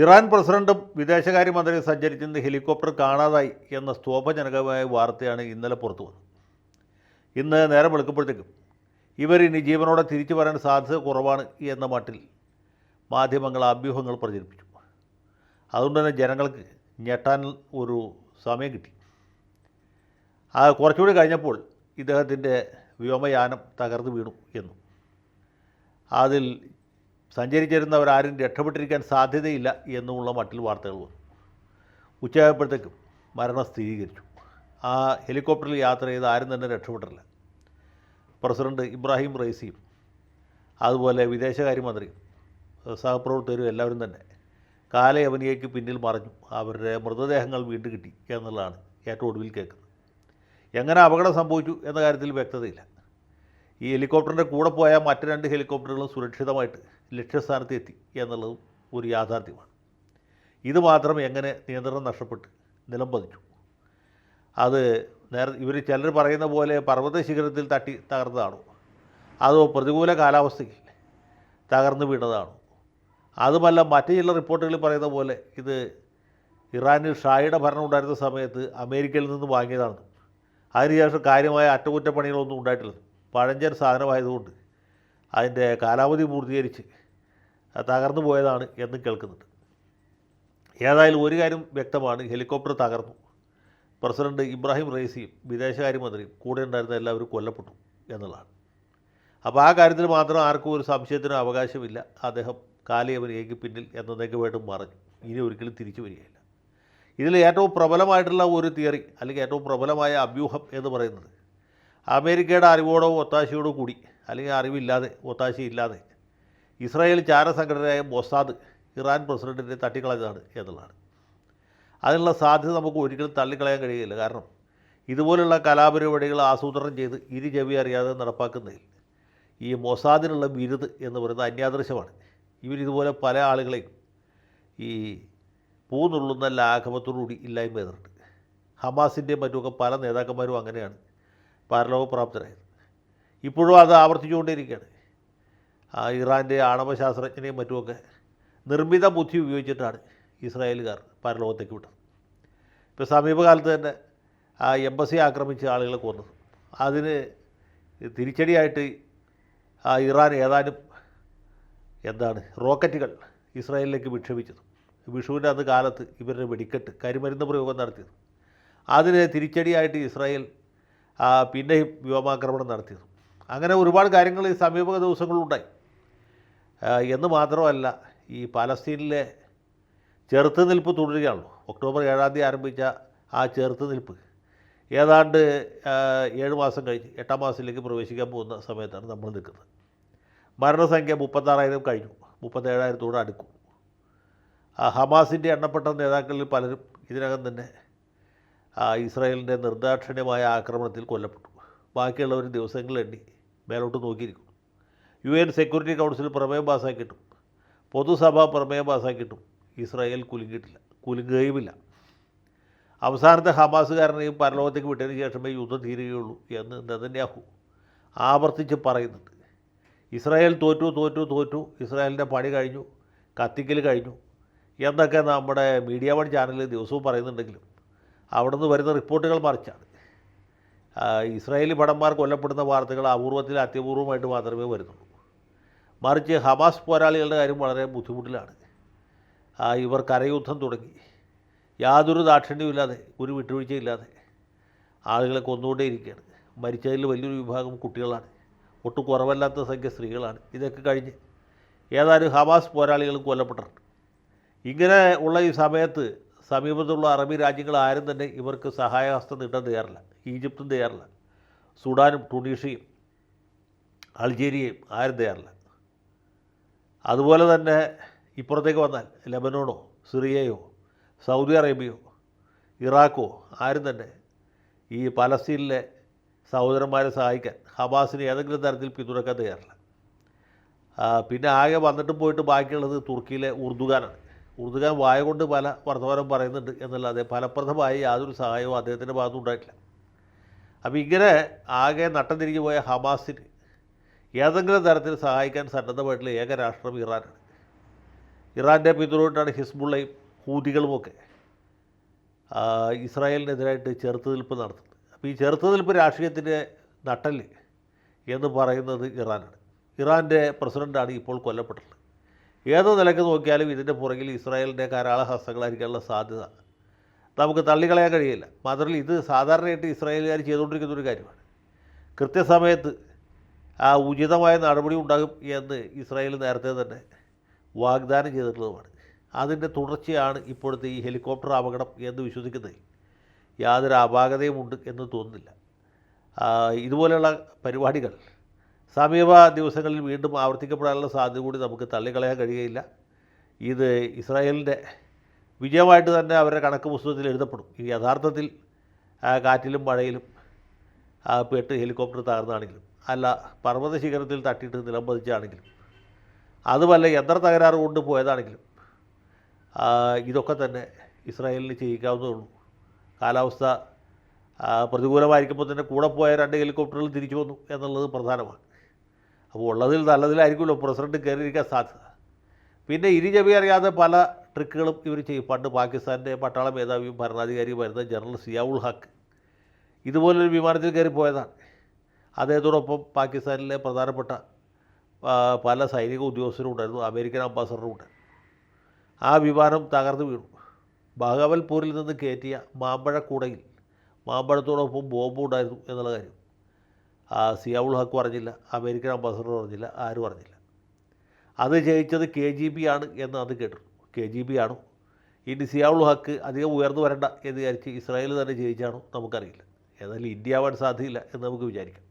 Iran പ്രസിഡന്റും വിദേശകാര്യമന്ത്രിയും സഞ്ചരിച്ചിരുന്ന helicopter കാണാതായി എന്ന സ്തോഭജനകമായ വാർത്തയാണ് ഇന്നലെ പുറത്തു വന്നത്. ഇന്ന് നേരം വെളുക്കുമ്പോഴത്തേക്കും ഇവരിനി ജീവനോടെ തിരിച്ചു വരാൻ സാധ്യത കുറവാണ് എന്ന മട്ടിൽ മാധ്യമങ്ങൾ അഭ്യൂഹങ്ങൾ പ്രചരിപ്പിച്ചു. അതുകൊണ്ട് തന്നെ ജനങ്ങൾക്ക് ഞെട്ടാൻ ഒരു സമയം കിട്ടി. ആ കുറച്ചുകൂടി കഴിഞ്ഞപ്പോൾ ഇദ്ദേഹത്തിന്റെ വ്യോമയാനം തകർന്നു വീണു എന്നും. അതിൽ സഞ്ചരിച്ചിരുന്നവരാരും രക്ഷപ്പെട്ടിരിക്കാൻ സാധ്യതയില്ല എന്നുമുള്ള മട്ടിൽ വാർത്തകൾ വന്നു. ഉച്ചയായപ്പോഴത്തേക്കും മരണം സ്ഥിരീകരിച്ചു. ആ ഹെലികോപ്റ്ററിൽ യാത്ര ചെയ്ത് ആരും തന്നെ രക്ഷപ്പെട്ടില്ല. പ്രസിഡന്റ് ഇബ്രാഹിം റൈസിയും അതുപോലെ വിദേശകാര്യമന്ത്രിയും സഹപ്രവർത്തകരും എല്ലാവരും തന്നെ കാലയവനിയയ്ക്ക് പിന്നിൽ മറഞ്ഞു. അവരുടെ മൃതദേഹങ്ങൾ വീണ്ടും കിട്ടി എന്നുള്ളതാണ് ഏറ്റവും ഒടുവിൽ കേൾക്കുന്നത്. എങ്ങനെ അപകടം സംഭവിച്ചു എന്ന കാര്യത്തിൽ വ്യക്തതയില്ല. ഈ ഹെലികോപ്റ്ററിന്റെ കൂടെ പോയ മറ്റ് രണ്ട് ഹെലികോപ്റ്ററുകളും സുരക്ഷിതമായിട്ട് ലക്ഷ്യസ്ഥാനത്ത് എത്തി എന്നുള്ളതും ഒരു യാഥാർത്ഥ്യമാണ്. ഇത് മാത്രം എങ്ങനെ നിയന്ത്രണം നഷ്ടപ്പെട്ട് നിലം പതിച്ചു അത് നേര ഇവർ ചിലർ പറയുന്ന പോലെ പർവത ശിഖരത്തിൽ തട്ടി തകർന്നതാണോ? അതോ പ്രതികൂല കാലാവസ്ഥയിൽ തകർന്നു വീണതാണോ? അതുമല്ല മറ്റു ചില റിപ്പോർട്ടുകളിൽ പറയുന്ന പോലെ ഇത് ഇറാനിൽ ഷായുടെ ഭരണം ഉണ്ടായിരുന്ന സമയത്ത് അമേരിക്കയിൽ നിന്ന് വാങ്ങിയതാണ് അതിനുശേഷം കാര്യമായ അറ്റകുറ്റപ്പണികളൊന്നും ഉണ്ടായിട്ടില്ല പഴഞ്ചൻ സാധനമായതുകൊണ്ട് അതിന്റെ കാലാവധി പൂർത്തീകരിച്ച് തകർന്നു പോയതാണ് എന്ന് കേൾക്കുന്നുണ്ട്. ഏതായാലും ഒരു കാര്യം വ്യക്തമാണ് ഹെലികോപ്റ്റർ തകർന്നു. പ്രസിഡന്റ് ഇബ്രാഹിം റൈസിയും വിദേശകാര്യമന്ത്രിയും കൂടെ ഉണ്ടായിരുന്ന എല്ലാവരും കൊല്ലപ്പെട്ടു എന്നുള്ളതാണ്. അപ്പോൾ ആ കാര്യത്തിൽ മാത്രം ആർക്കും ഒരു സംശയത്തിനും അവകാശമില്ല. അദ്ദേഹം കാലിയവനിയേക്ക് പിന്നിൽ എന്നേക്കുമായിട്ടും മറഞ്ഞു ഇനി ഒരിക്കലും തിരിച്ചു വരികയില്ല. ഇതിൽ ഏറ്റവും പ്രബലമായിട്ടുള്ള ഒരു തിയറി അല്ലെങ്കിൽ ഏറ്റവും പ്രബലമായ അഭ്യൂഹം എന്ന് പറയുന്നത് അമേരിക്കയുടെ അറിവോടോ ഒത്താശയോടോ കൂടി അല്ലെങ്കിൽ അറിവില്ലാതെ ഒത്താശയില്ലാതെ ഇസ്രായേൽ ചാരസംഘടനയായ മൊസാദ് ഇറാൻ പ്രസിഡന്റിനെ തട്ടിക്കളഞ്ഞതാണ് എന്നുള്ളതാണ്. അതിനുള്ള സാധ്യത നമുക്ക് ഒരിക്കലും തള്ളിക്കളയാൻ കഴിയില്ല കാരണം ഇതുപോലുള്ള കലാപരിപാടികൾ ആസൂത്രണം ചെയ്ത് ഇരു അറിയാതെ നടപ്പാക്കുന്നതിൽ ഈ മൊസാദിനുള്ള ബിരുദ് എന്ന് പറയുന്നത് അന്യാദൃശമാണ് ഇവരിതുപോലെ പല ആളുകളെയും ഈ പൂന്നുള്ളുന്ന ലാഘവത്തോടുകൂടി ഇല്ലായ്മ ചെയ്തിട്ടുണ്ട്. ഹമാസിന്റെയും മറ്റുമൊക്കെ പല നേതാക്കന്മാരും അങ്ങനെയാണ്. പരലോകപ്രാപ്തരായത് ഇപ്പോഴും അത് ആവർത്തിച്ചുകൊണ്ടിരിക്കുകയാണ് ആ ഇറാന്റെ ആണവശാസ്ത്രജ്ഞനെയും മറ്റുമൊക്കെ നിർമ്മിത ബുദ്ധി ഉപയോഗിച്ചിട്ടാണ് ഇസ്രായേലുകാർ പരലോകത്തേക്ക് വിട്ടത്. ഇപ്പോൾ സമീപകാലത്ത് തന്നെ ആ എംബസി ആക്രമിച്ച ആളുകളെ കൊന്നത് അതിന് തിരിച്ചടിയായിട്ട് ആ ഇറാൻ ഏതാനും എന്താണ് റോക്കറ്റുകൾ ഇസ്രായേലിലേക്ക് വിക്ഷേപിച്ചത്. വിഷുവിന്റെ അന്ന് കാലത്ത് ഇവരുടെ വെടിക്കെട്ട് കരിമരുന്ന് പ്രയോഗം നടത്തിയത്. അതിന് തിരിച്ചടിയായിട്ട് ഇസ്രായേൽ പിന്നെയും വ്യോമാക്രമണം നടത്തിയത്. അങ്ങനെ ഒരുപാട് കാര്യങ്ങൾ ഈ സമീപ ദിവസങ്ങളുണ്ടായി എന്ന് മാത്രമല്ല ഈ പലസ്തീനിലെ ചെറുത്തുനിൽപ്പ് തുടരുകയാണല്ലോ. ഒക്ടോബർ ഏഴാം തീയതി ആരംഭിച്ച ആ ചെറുത്തുനിൽപ്പ് ഏതാണ്ട് ഏഴ് മാസം കഴിഞ്ഞ് എട്ടാം മാസത്തിലേക്ക് പ്രവേശിക്കാൻ പോകുന്ന സമയത്താണ് നമ്മൾ നിൽക്കുന്നത്. മരണസംഖ്യ മുപ്പത്താറായിരം കഴിഞ്ഞു. മുപ്പത്തേഴായിരത്തോട് അടുക്കും. ഹമാസിന്റെ എണ്ണപ്പെട്ട നേതാക്കളിൽ പലരും ഇതിനകം തന്നെ ഇസ്രായേലിന്റെ നിർദാക്ഷിണ്യമായ ആക്രമണത്തിൽ കൊല്ലപ്പെട്ടു. ബാക്കിയുള്ളവർ ദിവസങ്ങൾ എണ്ണി മേലോട്ട് നോക്കിയിരിക്കും. യു എൻ സെക്യൂരിറ്റി കൗൺസിൽ പ്രമേയം പാസ്സാക്കിയിട്ടും പൊതുസഭ പ്രമേയം പാസ്സാക്കിയിട്ടും ഇസ്രായേൽ കുലുങ്ങിയിട്ടില്ല കുലുങ്ങുകയുമില്ല. അവസാനത്തെ ഹമാസുകാരനെയും പരലോകത്തേക്ക് വിട്ടതിന് ശേഷമേ യുദ്ധം തീരുകയുള്ളൂ എന്ന് നെതന്യാഹു ആവർത്തിച്ച് പറയുന്നുണ്ട്. ഇസ്രായേൽ തോറ്റു തോറ്റു തോറ്റു ഇസ്രായേലിന്റെ പണി കഴിഞ്ഞു കത്തിക്കൽ കഴിഞ്ഞു എന്നൊക്കെ നമ്മുടെ മീഡിയ വൺ ചാനലിൽ ദിവസവും പറയുന്നുണ്ടെങ്കിലും അവിടെ നിന്ന് വരുന്ന റിപ്പോർട്ടുകൾ മറിച്ചാണ്. ഇസ്രായേലി ഭടന്മാർ കൊല്ലപ്പെടുന്ന വാർത്തകൾ അപൂർവത്തിൽ അത്യപൂർവമായിട്ട് മാത്രമേ വരുന്നുള്ളൂ. മറിച്ച് ഹമാസ് പോരാളികളുടെ കാര്യം വളരെ ബുദ്ധിമുട്ടിലാണ്. ഇവർ കരയുദ്ധം തുടങ്ങി. യാതൊരു ദാക്ഷിണ്യമില്ലാതെ ഒരു വിട്ടുവീഴ്ചയില്ലാതെ ആളുകളെ കൊന്നുകൊണ്ടേയിരിക്കുകയാണ് മരിച്ചതിൽ വലിയൊരു വിഭാഗം കുട്ടികളാണ്. ഒട്ടും കുറവല്ലാത്ത സംഖ്യ സ്ത്രീകളാണ്. ഇതൊക്കെ കഴിഞ്ഞ് ഏതാനും ഹമാസ് പോരാളികളും കൊല്ലപ്പെട്ടിട്ടുണ്ട്. ഇങ്ങനെ ഉള്ള ഈ സമയത്ത് സമീപത്തുള്ള അറബി രാജ്യങ്ങൾ ആരും തന്നെ ഇവർക്ക് സഹായഹസ്തം നീട്ടാൻ തയ്യാറില്ല. ഈജിപ്തും തയ്യാറില്ല. സുഡാനും ടുണീഷ്യയും അൾജീരിയയും ആരും തയ്യാറില്ല. അതുപോലെ തന്നെ ഇപ്പുറത്തേക്ക് വന്നാൽ ലെബനോണോ സിറിയയോ സൗദി അറേബ്യയോ ഇറാഖോ ആരും തന്നെ ഈ പലസ്തീനിലെ സഹോദരന്മാരെ സഹായിക്കാൻ ഹബാസിന് ഏതെങ്കിലും തരത്തിൽ പിന്തുണക്കാൻ തയ്യാറില്ല. പിന്നെ ആകെ വന്നിട്ടും പോയിട്ട് ബാക്കിയുള്ളത് തുർക്കിയിലെ ഉർദുഗാനാണ് ഉർദുഗാൻ വായ കൊണ്ട് പല വർത്തമാനം പറയുന്നുണ്ട് എന്നല്ലാതെ ഫലപ്രദമായി യാതൊരു സഹായവും അദ്ദേഹത്തിന്റെ ഭാഗത്തും ഉണ്ടായിട്ടില്ല. അപ്പോൾ ഇങ്ങനെ ആകെ നട്ടം തിരിഞ്ഞു പോയ ഹമാസിന് ഏതെങ്കിലും തരത്തിൽ സഹായിക്കാൻ സന്നദ്ധമായിട്ടുള്ള ഏക രാഷ്ട്രം ഇറാനാണ്. ഇറാന്റെ പിന്തുണയിട്ടാണ് ഹിസ്ബുള്ളയും ഹൂതികളുമൊക്കെ ഇസ്രായേലിനെതിരായിട്ട് ചെറുത്തുനിൽപ്പ് നടത്തുന്നത്. അപ്പോൾ ഈ ചെറുത്തുനിൽപ്പ് രാഷ്ട്രീയത്തിന്റെ നട്ടൽ എന്ന് പറയുന്നത് ഇറാനാണ്. ഇറാന്റെ പ്രസിഡന്റാണ് ഇപ്പോൾ കൊല്ലപ്പെട്ടിട്ടുള്ളത് ഏത് നിലയ്ക്ക് നോക്കിയാലും ഇതിന്റെ പുറകിൽ ഇസ്രായേലിന്റെ കരാള ഹസ്തങ്ങളായിരിക്കാനുള്ള സാധ്യത. നമുക്ക് തള്ളിക്കളയാൻ കഴിയില്ല. മാത്രമല്ല ഇത് സാധാരണയായിട്ട് ഇസ്രായേലുകാർ ചെയ്തുകൊണ്ടിരിക്കുന്ന ഒരു കാര്യമാണ്. കൃത്യസമയത്ത് ആ ഉചിതമായ നടപടി ഉണ്ടാകും എന്ന് ഇസ്രായേൽ നേരത്തെ തന്നെ വാഗ്ദാനം ചെയ്തിട്ടുള്ളതുമാണ്. അതിന്റെ തുടർച്ചയാണ് ഇപ്പോഴത്തെ ഈ ഹെലികോപ്റ്റർ അപകടം എന്ന് വിശ്വസിക്കുന്നതിൽ യാതൊരു അപാകതയുമുണ്ട് എന്ന് തോന്നുന്നില്ല. ഇതുപോലെയുള്ള പരിപാടികൾ സമീപ ദിവസങ്ങളിൽ വീണ്ടും ആവർത്തിക്കപ്പെടാനുള്ള സാധ്യത കൂടി നമുക്ക് തള്ളിക്കളയാൻ കഴിയുകയില്ല. ഇത് ഇസ്രായേലിന്റെ വിജയമായിട്ട് തന്നെ അവരുടെ കണക്ക് പുസ്തകത്തിൽ എഴുതപ്പെടും. ഈ യഥാർത്ഥത്തിൽ കാറ്റിലും മഴയിലും പെട്ട് ഹെലികോപ്റ്റർ തകർന്നാണെങ്കിലും അല്ല പർവത ശിഖരത്തിൽ തട്ടിയിട്ട് നിലം പതിച്ചാണെങ്കിലും അതുമല്ല യന്ത്ര തകരാറ് കൊണ്ട് പോയതാണെങ്കിലും ഇതൊക്കെ തന്നെ ഇസ്രായേലിന് ചെയ്യിക്കാവുന്നതുള്ളൂ കാലാവസ്ഥ പ്രതികൂലമായിരിക്കുമ്പോൾ തന്നെ കൂടെ പോയ രണ്ട് ഹെലികോപ്റ്ററുകൾ തിരിച്ചു വന്നു എന്നുള്ളത് പ്രധാനമാണ്. അപ്പോൾ ഉള്ളതിൽ നല്ലതിലായിരിക്കുമല്ലോ പ്രസിഡന്റ് കയറിയിരിക്കാൻ സാധ്യത. പിന്നെ ഇരുചവി അറിയാതെ പല ട്രിക്കുകളും ഇവർ ചെയ്യും. പണ്ട് പാകിസ്ഥാന്റെ പട്ടാള മേധാവിയും ഭരണാധികാരിയുമായിരുന്ന ജനറൽ സിയാവുൾ ഹക്ക്. ഇതുപോലൊരു വിമാനത്തിൽ കയറി പോയതാണ്. അദ്ദേഹത്തോടൊപ്പം പാകിസ്ഥാനിലെ പ്രധാനപ്പെട്ട പല സൈനിക ഉദ്യോഗസ്ഥരും ഉണ്ടായിരുന്നു. അമേരിക്കൻ അംബാസഡറും ഉണ്ട്. ആ വിമാനം തകർന്നു വീണു. ബഹവൽപൂരിൽ നിന്ന് കയറ്റിയ മാമ്പഴക്കൂടയിൽ മാമ്പഴത്തോടൊപ്പം ബോംബ് ഉണ്ടായിരുന്നു എന്നുള്ള കാര്യം. സിയാവുൾ ഹക്ക് പറഞ്ഞില്ല അമേരിക്കൻ അംബാസഡർ പറഞ്ഞില്ല ആരും പറഞ്ഞില്ല. അത് ജയിച്ചത് കെ ജി ബി ആണ് എന്ന് അത് കേട്ടു കെ ജി ബി ആണോ? ഇനി സിയാവുൾ ഹക്ക് അധികം ഉയർന്നു വരണ്ട എന്ന് വിചാരിച്ച് ഇസ്രായേൽ തന്നെ ജയിച്ചാണോ നമുക്കറിയില്ല. ഏതായാലും ഇന്ത്യ ആവാൻ സാധ്യതയില്ല എന്ന് നമുക്ക് വിചാരിക്കാം.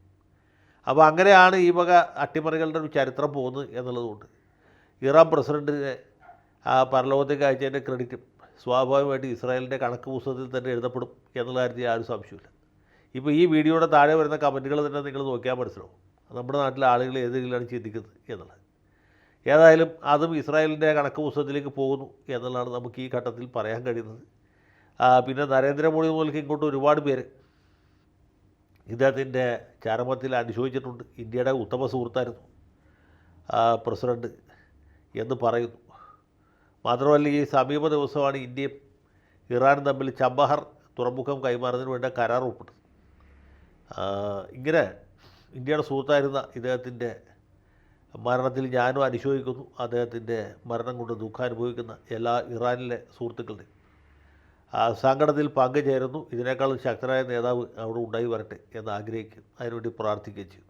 അപ്പോൾ അങ്ങനെയാണ് ഈ വക അട്ടിമറികളുടെ ചരിത്രം പോകുന്നത് എന്നുള്ളതുകൊണ്ട് ഇറാൻ പ്രസിഡന്റിനെ ആ പരലോകത്തേക്ക് അയച്ചതിന്റെ ക്രെഡിറ്റും സ്വാഭാവികമായിട്ട് ഇസ്രായേലിന്റെ കണക്ക് പുസ്തകത്തിൽ തന്നെ എഴുതപ്പെടും എന്നുള്ള കാര്യത്തിൽ ആരും സംശയമില്ല ഇപ്പോൾ ഈ വീഡിയോയുടെ താഴെ വരുന്ന കമന്റുകൾ തന്നെ നിങ്ങൾ നോക്കിയാൽ മനസ്സിലാവും. നമ്മുടെ നാട്ടിലെ ആളുകൾ ഏത് രീതിയിലാണ് ചിന്തിക്കുന്നത് എന്നുള്ളത്. ഏതായാലും അതും ഇസ്രായേലിന്റെ കണക്ക് പുസ്തകത്തിലേക്ക് പോകുന്നു എന്നുള്ളതാണ് നമുക്ക് ഈ ഘട്ടത്തിൽ പറയാൻ കഴിയുന്നത്. പിന്നെ നരേന്ദ്രമോദി മുതൽക്ക് ഇങ്ങോട്ട് ഒരുപാട് പേര് ഇദ്ദേഹത്തിന്റെ ചാരമത്തിൽ അനുശോചിച്ചിട്ടുണ്ട്. ഇന്ത്യയുടെ ഉത്തമ സുഹൃത്തായിരുന്നു പ്രസിഡന്റ് എന്ന് പറയുന്നു. മാത്രമല്ല ഈ സമീപ ദിവസമാണ് ഇന്ത്യയും ഇറാനും തമ്മിൽ ചബഹർ തുറമുഖം കൈമാറുന്നതിന് വേണ്ട കരാർ ഒപ്പിട്ടത് ഇങ്ങനെ ഇന്ത്യയുടെ സുഹൃത്തായിരുന്ന ഇദ്ദേഹത്തിന്റെ മരണത്തിൽ ഞാനും അനുശോചിക്കുന്നു. അദ്ദേഹത്തിന്റെ മരണം കൊണ്ട് ദുഃഖം അനുഭവിക്കുന്ന എല്ലാ ഇറാനിലെ സുഹൃത്തുക്കളുടെയും സങ്കടത്തിൽ പങ്കുചേരുന്നു. ഇതിനേക്കാളും ശക്തനായ നേതാവ് അവിടെ ഉണ്ടായി വരട്ടെ എന്ന് ആഗ്രഹിക്കുന്നു. അതിനുവേണ്ടി പ്രാർത്ഥിക്കുകയും ചെയ്തു.